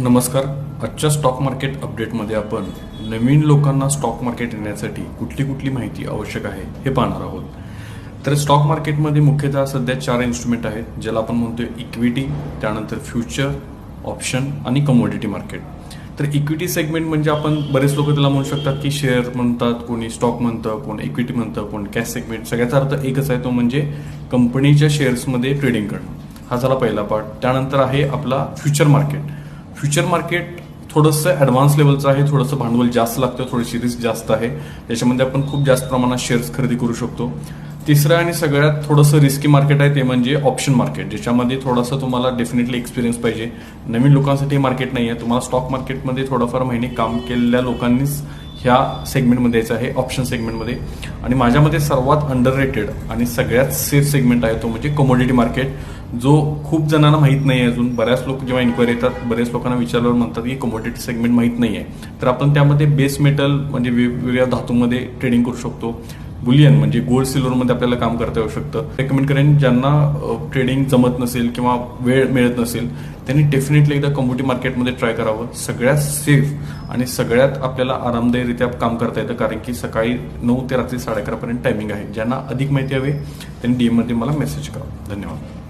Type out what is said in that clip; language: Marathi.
नमस्कार. आजच्या स्टॉक मार्केट अपडेटमध्ये आपण नवीन लोकांना स्टॉक मार्केट येण्यासाठी कुठली कुठली माहिती आवश्यक आहे हे पाहणार आहोत. तर स्टॉक मार्केटमध्ये मुख्यतः सध्या चार इन्स्ट्रुमेंट आहेत ज्याला आपण म्हणतो इक्विटी त्यानंतर फ्युचर ऑप्शन आणि कमोडिटी मार्केट तर इक्विटी सेगमेंट म्हणजे आपण बरेच लोक त्याला म्हणू शकतात की शेअर म्हणतात कोणी स्टॉक म्हणतं कोण इक्विटी म्हणतं कोण कॅश सेगमेंट सगळ्याचा अर्थ एकच आहे तो म्हणजे कंपनीच्या शेअर्समध्ये ट्रेडिंग करणं. हा झाला पहिला पार्ट त्यानंतर आहे आपला फ्युचर मार्केट फ्युचर मार्केट थोडंसं ॲडव्हान्स लेवलचं आहे थोडंसं भांडवल जास्त लागतं थोडीशी रिस्क जास्त आहे. त्याच्यामध्ये आपण खूप जास्त प्रमाणात शेअर्स खरेदी करू शकतो. तिसरं आणि सगळ्यात थोडंसं रिस्की मार्केट आहे ते म्हणजे ऑप्शन मार्केट ज्याच्यामध्ये थोडंसं तुम्हाला डेफिनेटली एक्सपिरियन्स पाहिजे. नवीन लोकांसाठी मार्केट नाही आहे तुम्हाला स्टॉक मार्केटमध्ये थोडंफार महिने काम केलेल्या लोकांनीच ह्या सेगमेंटमध्ये यायचं आहे ऑप्शन सेगमेंटमध्ये आणि माझ्यामध्ये सर्वात अंडर रेटेड आणि सगळ्यात सेफ सेगमेंट आहे तो म्हणजे कमोडिटी मार्केट जो खूप जणांना माहीत नाही आहे अजून. बऱ्याच लोक जेव्हा इन्क्वायरी येतात बऱ्याच लोकांना विचारल्यावर म्हणतात की कमोडिटी सेगमेंट माहीत नाही आहे तर आपण त्यामध्ये बेस मेटल म्हणजे वेगवेगळ्या धातूमध्ये ट्रेडिंग करू शकतो. बुलियन म्हणजे गोल्ड सिल्वरमध्ये आपल्याला काम करता येऊ शकतं. रेकमेंड करेन ज्यांना ट्रेडिंग जमत नसेल किंवा वेळ मिळत नसेल त्यांनी डेफिनेटली एकदा कम्प्युटी मार्केटमध्ये ट्राय करावं. सगळ्यात सेफ आणि सगळ्यात आपल्याला आरामदायीरित्या काम करता येतं कारण की सकाळी नऊ ते रात्री साडे अकरापर्यंत टायमिंग आहे. ज्यांना अधिक माहिती हवी त्यांनी डीएममध्ये मला मेसेज करा. धन्यवाद.